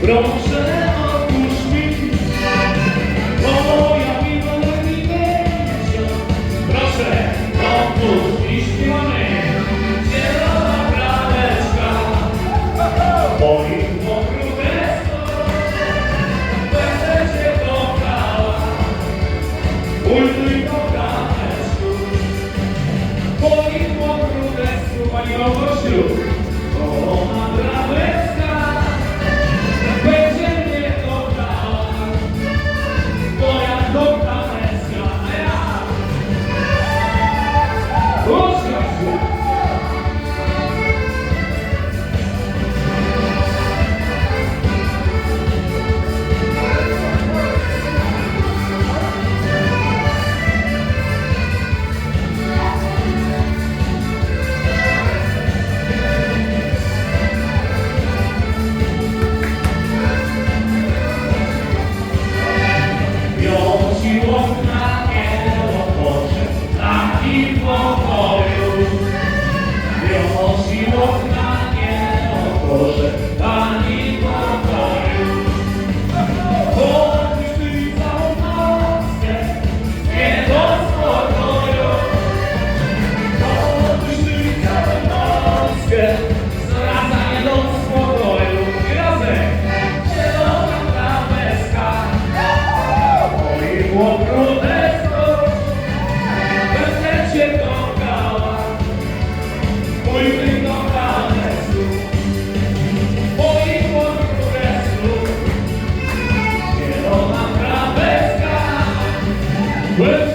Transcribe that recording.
Proszę opuść mi. Moja miła lewica Proszę opuść mi Śpiewamy. Zielona brameczka. Moim mokru Będę cię kochała. Ultuj do brameczku Moim mokru Pani Bogosz. people call you. You're all she Well,